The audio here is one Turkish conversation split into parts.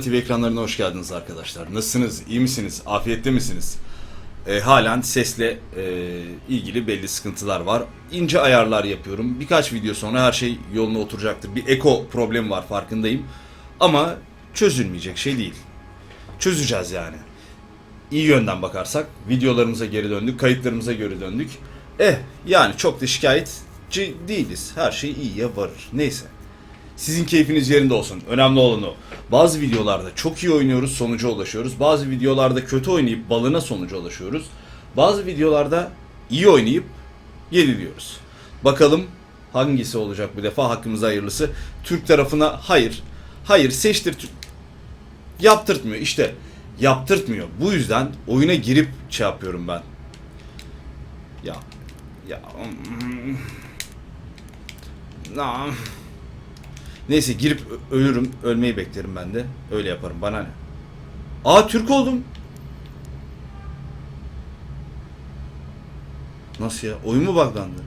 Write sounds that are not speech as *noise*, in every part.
TV ekranlarına hoş geldiniz arkadaşlar. Nasılsınız? İyi misiniz? Afiyette misiniz? Ee, halen sesle e, ilgili belli sıkıntılar var. İnce ayarlar yapıyorum. Birkaç video sonra her şey yoluna oturacaktır. Bir eko problemi var farkındayım. Ama çözülmeyecek şey değil. Çözeceğiz yani. İyi yönden bakarsak videolarımıza geri döndük, kayıtlarımıza geri döndük. Eh yani çok da şikayetçi değiliz. Her şey iyiye varır. Neyse. Sizin keyfiniz yerinde olsun. Önemli olan o. Bazı videolarda çok iyi oynuyoruz, sonuca ulaşıyoruz. Bazı videolarda kötü oynayıp balına sonuca ulaşıyoruz. Bazı videolarda iyi oynayıp yeniliyoruz. Bakalım hangisi olacak bu defa hakkımıza hayırlısı. Türk tarafına hayır. Hayır seçtir. Yaptırtmıyor işte. Yaptırtmıyor. Bu yüzden oyuna girip şey yapıyorum ben. Ya. Ya. mm, Na. Neyse girip ölürüm. Ölmeyi beklerim ben de. Öyle yaparım. Bana ne? Aa Türk oldum. Nasıl ya? Oyun mu buglandı?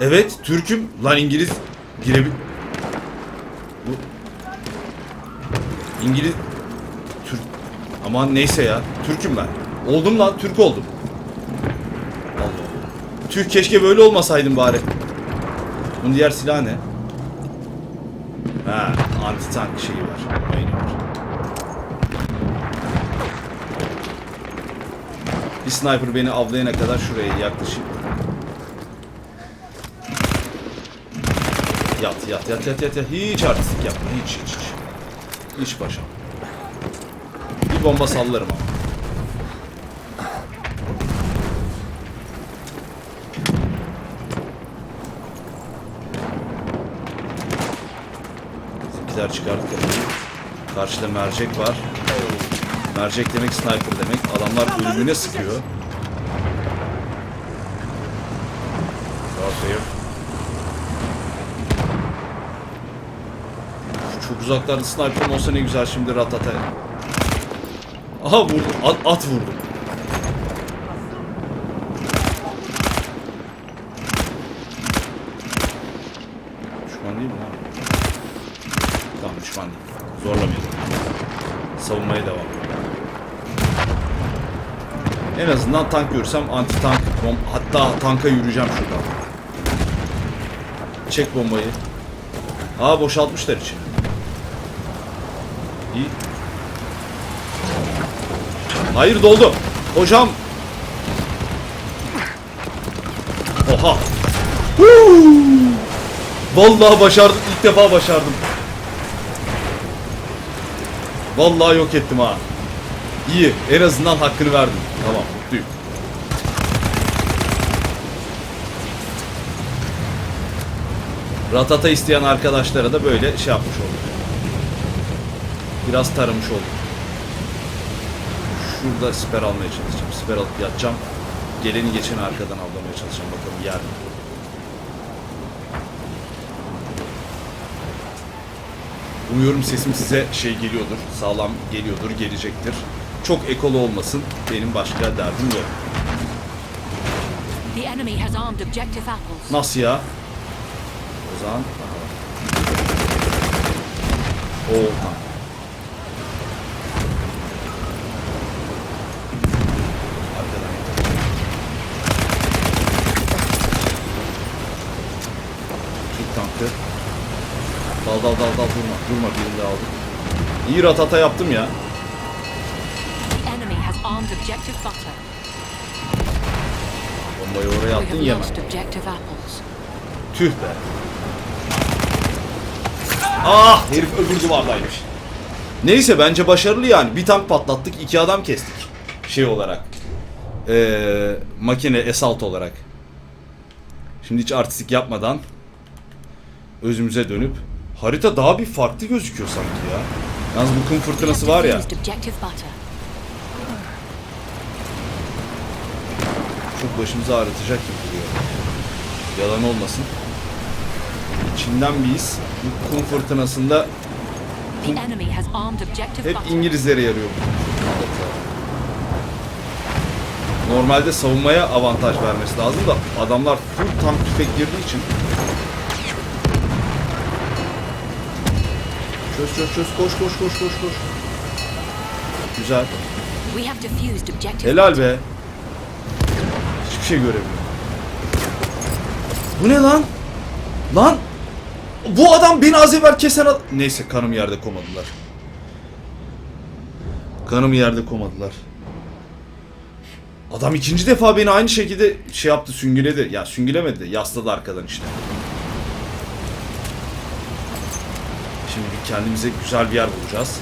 Evet Türk'üm. Lan İngiliz girebil... Bu... İngiliz... Türk... Aman neyse ya. Türk'üm ben. Oldum lan. Türk oldum. Tüh keşke böyle olmasaydım bari. Bunun diğer silah ne? Ha, anti tank şeyi var. Var. Bir sniper beni avlayana kadar şuraya yaklaşıp Yat yat yat yat yat yat. Hiç artistik yapma. Hiç hiç hiç. Hiç paşam. Bir bomba sallarım ama. Çıkardık kapıyı. Karşıda mercek var. Mercek demek sniper demek. Adamlar ölümüne sıkıyor. Crosshair. Çok uzaklarda sniper'ım olsa ne güzel şimdi ratata. Aha vurdum. At, at vurdum. Düşman değil mi lan? Tamam düşman değil. Savunmaya devam. En azından tank görürsem anti tank bom hatta tanka yürüyeceğim şuradan. Çek bombayı. Aa boşaltmışlar içini. İyi. Hayır doldu. Hocam. Oha. Huu! Vallahi başardım. İlk defa başardım. Vallahi yok ettim ha. İyi. En azından hakkını verdim. Tamam mutluyum. Ratata isteyen arkadaşlara da böyle şey yapmış olduk. Biraz taramış olduk. Şurada siper almaya çalışacağım. Siper alıp yatacağım. Geleni geçeni arkadan avlamaya çalışacağım. Bakalım yer mi? Umuyorum sesim size şey geliyordur. Sağlam geliyordur, gelecektir. Çok ekolu olmasın. Benim başka derdim yok. The enemy has armed objective apples. Nasıl ya? O zaman... Oha. Arkadan yeter. Türk tankı. Dal dal dal dal durma. Durma birini de aldım. İyi ratata yaptım ya. Bombayı oraya attın yemem. Tüh be. Ah herif öbür duvardaymış. Neyse bence başarılı yani. Bir tank patlattık, iki adam kestik. Şey olarak. Ee, makine esalt olarak. Şimdi hiç artistik yapmadan özümüze dönüp harita daha bir farklı gözüküyor sanki ya. Yalnız bu kum fırtınası var ya. Çok başımızı ağrıtacak gibi duruyor. Yalan olmasın. İçinden his. Bu kum fırtınasında hep. İngilizlere yarıyor. Normalde savunmaya avantaj vermesi lazım da adamlar full tank tüfek girdiği için Çöz çöz çöz koş koş koş koş koş. Güzel. Helal be. Hiçbir şey göremiyorum. Bu ne lan? Lan! Bu adam beni az evvel kesen ad- Neyse kanım yerde komadılar. Kanımı yerde komadılar. Adam ikinci defa beni aynı şekilde şey yaptı süngüledi. Ya süngülemedi de yasladı arkadan işte. Şimdi kendimize güzel bir yer bulacağız.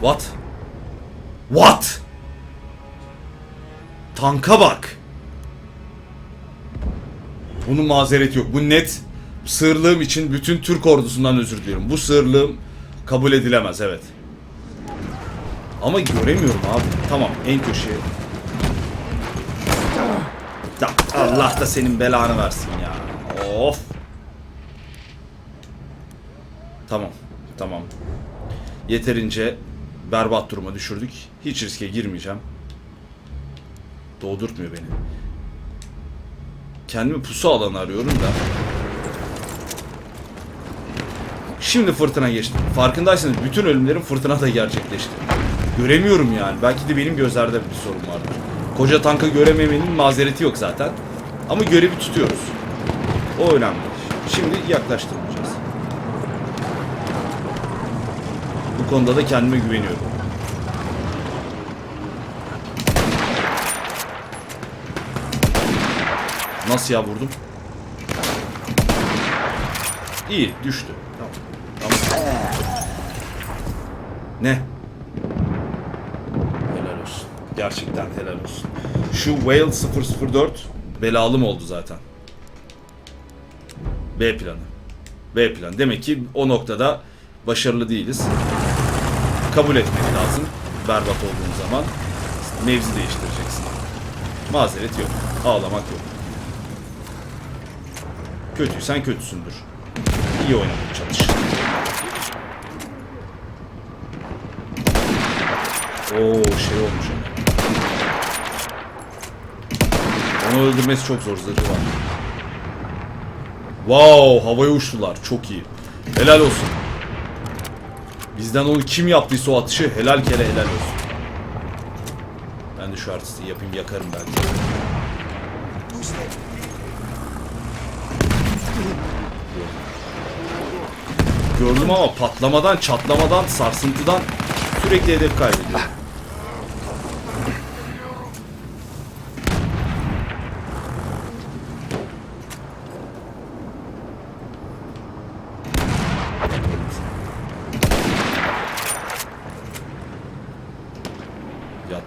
What? What? Tanka bak. Bunun mazereti yok. Bu net sığırlığım için bütün Türk ordusundan özür diliyorum. Bu sığırlığım kabul edilemez evet. Ama göremiyorum abi. Tamam en köşeye. Allah da senin belanı versin ya. Of. Tamam. Tamam. Yeterince berbat duruma düşürdük. Hiç riske girmeyeceğim. Doğdurtmuyor beni. Kendimi pusu alanı arıyorum da. Şimdi fırtına geçti. Farkındaysanız bütün ölümlerim fırtınada gerçekleşti. Göremiyorum yani. Belki de benim gözlerde bir sorun vardır. Koca tanka görememenin mazereti yok zaten. Ama görevi tutuyoruz. O önemli. Şimdi yaklaştırmayacağız. Bu konuda da kendime güveniyorum. Nasıl ya vurdum? İyi düştü. Tamam. Tamam. Ne? Gerçekten helal olsun. Şu Wales 004 belalı mı oldu zaten? B planı. B plan. Demek ki o noktada başarılı değiliz. Kabul etmek lazım. Berbat olduğun zaman mevzi değiştireceksin. Mazeret yok. Ağlamak yok. Kötüysen kötüsündür. İyi oynamaya çalış. Oo şey olmuş ama. Onu öldürmesi çok zor zırhı var. Wow havaya uçtular çok iyi. Helal olsun. Bizden onu kim yaptıysa o atışı helal kere helal olsun. Ben de şu artisti yapayım yakarım belki. Gördüm ama patlamadan, çatlamadan, sarsıntıdan sürekli hedef kaybediyor. Yat.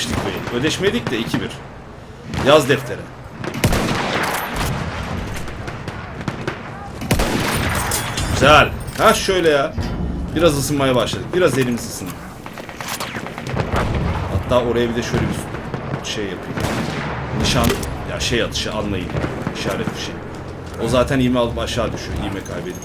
Ödeştik bey. Ödeşmedik de 2-1. Yaz deftere. Güzel. Ha şöyle ya. Biraz ısınmaya başladık. Biraz elimiz ısındı. Hatta oraya bir de şöyle bir şey yapayım. Nişan ya şey atışı anlayın. İşaret bir şey. O zaten iğme alıp aşağı düşüyor. İğme kaybedip.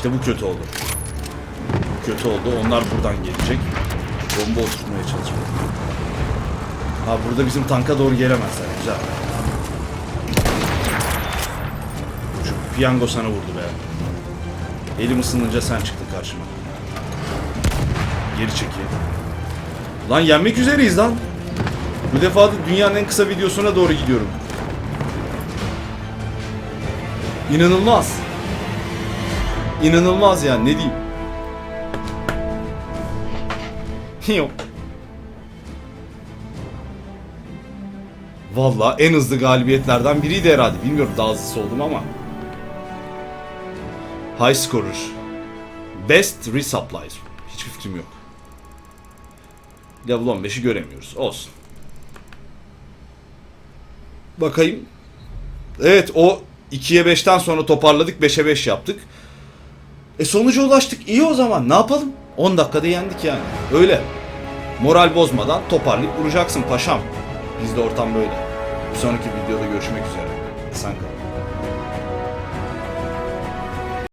İşte bu kötü oldu. Bu kötü oldu. Onlar buradan gelecek. Bomba oturtmaya çalışıyor. Ha burada bizim tanka doğru gelemezler. Güzel. Şu piyango sana vurdu be. Elim ısınınca sen çıktın karşıma. Geri çekil. Lan yenmek üzereyiz lan. Bu defa da dünyanın en kısa videosuna doğru gidiyorum. İnanılmaz. İnanılmaz yani ne diyeyim. *laughs* Yok. Valla en hızlı galibiyetlerden biriydi herhalde. Bilmiyorum daha hızlısı oldum ama. High scorer. Best resupplies. Hiçbir fikrim yok. Level 15'i göremiyoruz. Olsun. Bakayım. Evet o 2'ye 5'ten sonra toparladık 5'e 5 yaptık. E sonuca ulaştık. İyi o zaman ne yapalım? 10 dakikada yendik yani. Öyle. Moral bozmadan toparlayıp vuracaksın paşam. Bizde ortam böyle. Bir sonraki videoda görüşmek üzere. Sen kal.